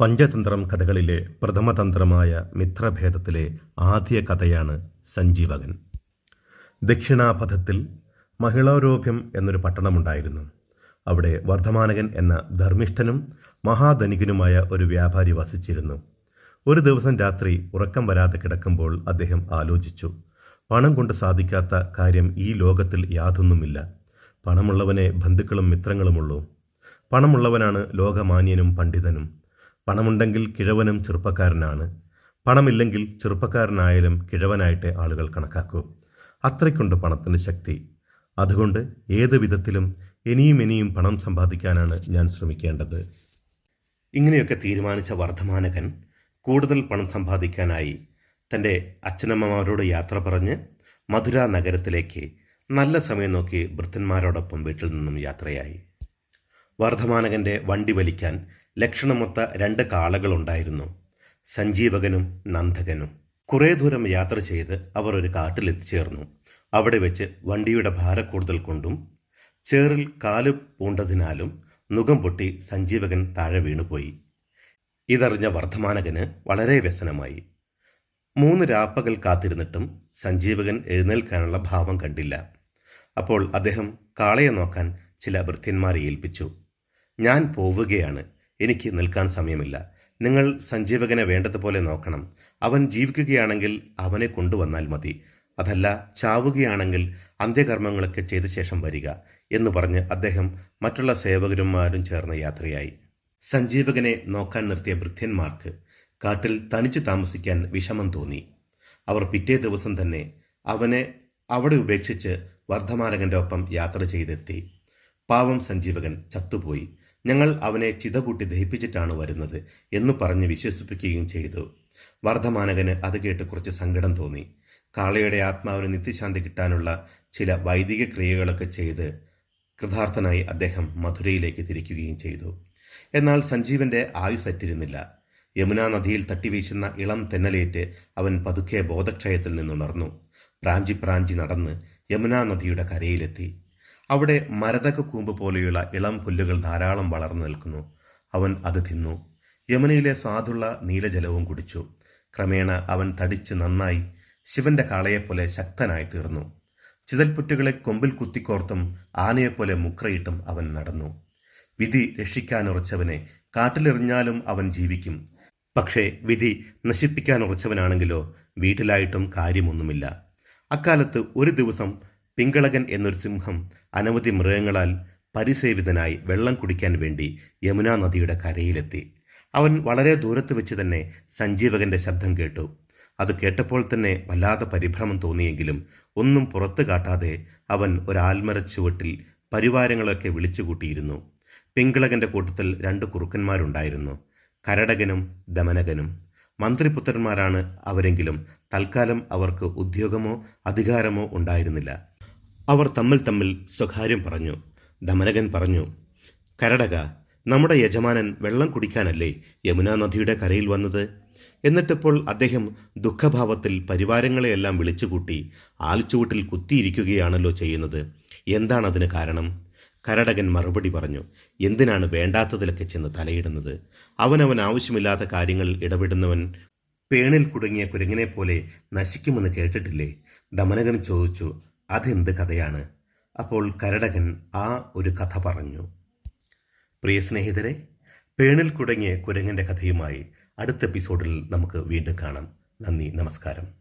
പഞ്ചതന്ത്രം കഥകളിലെ പ്രഥമതന്ത്രമായ മിത്രഭേദത്തിലെ ആദ്യ കഥയാണ് സഞ്ജീവകൻ. ദക്ഷിണാപഥത്തിൽ മഹിളാരോഭ്യം എന്നൊരു പട്ടണമുണ്ടായിരുന്നു. അവിടെ വർദ്ധമാനകൻ എന്ന ധർമ്മിഷ്ഠനും മഹാധനികനുമായ ഒരു വ്യാപാരി വസിച്ചിരുന്നു. ഒരു ദിവസം രാത്രി ഉറക്കം വരാതെ കിടക്കുമ്പോൾ അദ്ദേഹം ആലോചിച്ചു പണം കൊണ്ട് സാധിക്കാത്ത കാര്യം ഈ ലോകത്തിൽ യാതൊന്നുമില്ല. പണമുള്ളവനെ ബന്ധുക്കളും മിത്രങ്ങളുമുള്ളൂ. പണമുള്ളവനാണ് ലോകമാന്യനും പണ്ഡിതനും. പണമുണ്ടെങ്കിൽ കിഴവനും ചെറുപ്പക്കാരനാണ്. പണമില്ലെങ്കിൽ ചെറുപ്പക്കാരനായാലും കിഴവനായിട്ട് ആളുകൾ കണക്കാക്കൂ. അത്രയ്ക്കുണ്ട് പണത്തിന്റെ ശക്തി. അതുകൊണ്ട് ഏത് വിധത്തിലും ഇനിയും ഇനിയും പണം സമ്പാദിക്കാനാണ് ഞാൻ ശ്രമിക്കേണ്ടത്. ഇങ്ങനെയൊക്കെ തീരുമാനിച്ച വർദ്ധമാനകൻ കൂടുതൽ പണം സമ്പാദിക്കാനായി തന്റെ അച്ഛനമ്മമാരോട് യാത്ര പറഞ്ഞ് മധുര നഗരത്തിലേക്ക് നല്ല സമയം നോക്കി ഭൃത്തന്മാരോടൊപ്പം വീട്ടിൽ നിന്നും യാത്രയായി. വർദ്ധമാനകന്റെ വണ്ടി വലിക്കാൻ ലക്ഷണമൊത്ത രണ്ട് കാളകളുണ്ടായിരുന്നു. സഞ്ജീവകനും നന്ദകനും. കുറേ ദൂരം യാത്ര ചെയ്ത് അവർ ഒരു കാട്ടിലെത്തിച്ചേർന്നു അവിടെ വെച്ച് വണ്ടിയുടെ ഭാരക്കൂടുതൽ കൊണ്ടും ചേറിൽ കാൽ പൂണ്ടതിനാലും നുഖം പൊട്ടി സഞ്ജീവകൻ താഴെ വീണുപോയി. ഇതറിഞ്ഞ വർദ്ധമാനകന് വളരെ വ്യസനമായി. മൂന്ന് രാപ്പകൽ കാത്തിരുന്നിട്ടും സഞ്ജീവകൻ എഴുന്നേൽക്കാനുള്ള ഭാവം കണ്ടില്ല. അപ്പോൾ അദ്ദേഹം കാളയെ നോക്കാൻ ചില ഭൃത്യന്മാരെ ഏൽപ്പിച്ചു. ഞാൻ പോവുകയാണ്. എനിക്ക് നിൽക്കാൻ സമയമില്ല. നിങ്ങൾ സഞ്ജീവകനെ വേണ്ടതുപോലെ നോക്കണം. അവൻ ജീവിക്കുകയാണെങ്കിൽ അവനെ കൊണ്ടുവന്നാൽ മതി. അതല്ല ചാവുകയാണെങ്കിൽ അന്ത്യകർമ്മങ്ങളൊക്കെ ചെയ്ത ശേഷം വരിക എന്ന് പറഞ്ഞ് അദ്ദേഹം മറ്റുള്ള സേവകന്മാരും ചേർന്ന യാത്രയായി. സഞ്ജീവകനെ നോക്കാൻ നിർത്തിയ വൃദ്ധന്മാർക്ക് കാട്ടിൽ തനിച്ചു താമസിക്കാൻ വിഷമം തോന്നി. അവർ പിറ്റേ ദിവസം തന്നെ അവനെ അവിടെ ഉപേക്ഷിച്ച് വർദ്ധമാനകന്റെ ഒപ്പം യാത്ര ചെയ്തെത്തി. പാവം സഞ്ജീവകൻ ചത്തുപോയി. ഞങ്ങൾ അവനെ ചിതകൂട്ടി ദഹിപ്പിച്ചിട്ടാണ് വരുന്നത് എന്ന് പറഞ്ഞ് വിശ്വസിപ്പിക്കുകയും ചെയ്തു. വർദ്ധമാനകന് അത് കേട്ട് കുറച്ച് സങ്കടം തോന്നി. കാളയുടെ ആത്മാവിന് നിത്യശാന്തി കിട്ടാനുള്ള ചില വൈദിക ക്രിയകളൊക്കെ ചെയ്ത് കൃതാർത്ഥനായി അദ്ദേഹം മധുരയിലേക്ക് തിരിക്കുകയും ചെയ്തു. എന്നാൽ സഞ്ജീവന്റെ ആയുസറ്റിരുന്നില്ല യമുനാ നദിയിൽ തട്ടിവീശുന്ന ഇളം തെന്നലേറ്റ് അവൻ പതുക്കെ ബോധക്ഷയത്തിൽ നിന്നുണർന്നു. പ്രാഞ്ചി പ്രാഞ്ചി നടന്ന് യമുനാ നദിയുടെ കരയിലെത്തി. അവിടെ മരതക കൂമ്പ് പോലെയുള്ള ഇളം പുല്ലുകൾ ധാരാളം വളർന്നു നിൽക്കുന്നു. അവൻ അത് തിന്നു. യമുനയിലെ സ്വാദുള്ള നീലജലവും കുടിച്ചു. ക്രമേണ അവൻ തടിച്ച് നന്നായി ശിവന്റെ കാളയെപ്പോലെ ശക്തനായി തീർന്നു. ചിതൽപുറ്റുകളെ കൊമ്പിൽ കുത്തിക്കോർത്തും ആനയെപ്പോലെ മുക്രയിട്ടും അവൻ നടന്നു. വിധി രക്ഷിക്കാനുറച്ചവനെ കാട്ടിലെറിഞ്ഞാലും അവൻ ജീവിക്കും. പക്ഷേ വിധി നശിപ്പിക്കാനുറച്ചവനാണെങ്കിലോ വീട്ടിലായിട്ടും കാര്യമൊന്നുമില്ല. അക്കാലത്ത് ഒരു ദിവസം പിങ്കളകൻ എന്നൊരു സിംഹം അനവധി മൃഗങ്ങളാൽ പരിസേവിതനായി വെള്ളം കുടിക്കാൻ വേണ്ടി യമുനാ നദിയുടെ കരയിലെത്തി. അവൻ വളരെ ദൂരത്ത് വെച്ച് തന്നെ സഞ്ജീവകന്റെ ശബ്ദം കേട്ടു. അത് കേട്ടപ്പോൾ തന്നെ വല്ലാതെ പരിഭ്രമം തോന്നിയെങ്കിലും ഒന്നും പുറത്തു കാട്ടാതെ അവൻ ഒരാൽമരച്ചുവട്ടിൽ പരിവാരങ്ങളൊക്കെ വിളിച്ചുകൂട്ടിയിരുന്നു പിങ്കളകന്റെ കൂട്ടത്തിൽ രണ്ട് കുറുക്കന്മാരുണ്ടായിരുന്നു. കരടകനും ദമനകനും. മന്ത്രിപുത്രന്മാരാണ് അവരെങ്കിലും തൽക്കാലം അവർക്ക് ഉദ്യോഗമോ അധികാരമോ ഉണ്ടായിരുന്നില്ല. അവർ തമ്മിൽ തമ്മിൽ സ്വകാര്യം പറഞ്ഞു. ദമനകൻ പറഞ്ഞു കരടക നമ്മുടെ യജമാനൻ വെള്ളം കുടിക്കാനല്ലേ യമുനാ നദിയുടെ കരയിൽ വന്നത് എന്നിട്ടിപ്പോൾ അദ്ദേഹം ദുഃഖഭാവത്തിൽ പരിവാരങ്ങളെയെല്ലാം വിളിച്ചുകൂട്ടി ആൽച്ചുവട്ടിൽ കുത്തിയിരിക്കുകയാണല്ലോ ചെയ്യുന്നത്. എന്താണതിന് കാരണം? കരടകൻ മറുപടി പറഞ്ഞു എന്തിനാണ് വേണ്ടാത്തതിലൊക്കെ ചെന്ന് തലയിടുന്നത്? അവനവൻ ആവശ്യമില്ലാത്ത കാര്യങ്ങൾ ഇടപെടുന്നവൻ പേണിൽ കുടുങ്ങിയ കുരങ്ങിനെ പോലെ നശിക്കുമെന്ന് കേട്ടിട്ടില്ലേ ദമനകൻ ചോദിച്ചു അതെന്ത് കഥയാണ്? അപ്പോൾ കരടകൻ ആ ഒരു കഥ പറഞ്ഞു. പ്രിയ സ്നേഹിതരെ പേണിൽ കുടങ്ങിയ കുരങ്ങന്റെ കഥയുമായി അടുത്ത എപ്പിസോഡിൽ നമുക്ക് വീണ്ടും കാണാം. നന്ദി നമസ്കാരം.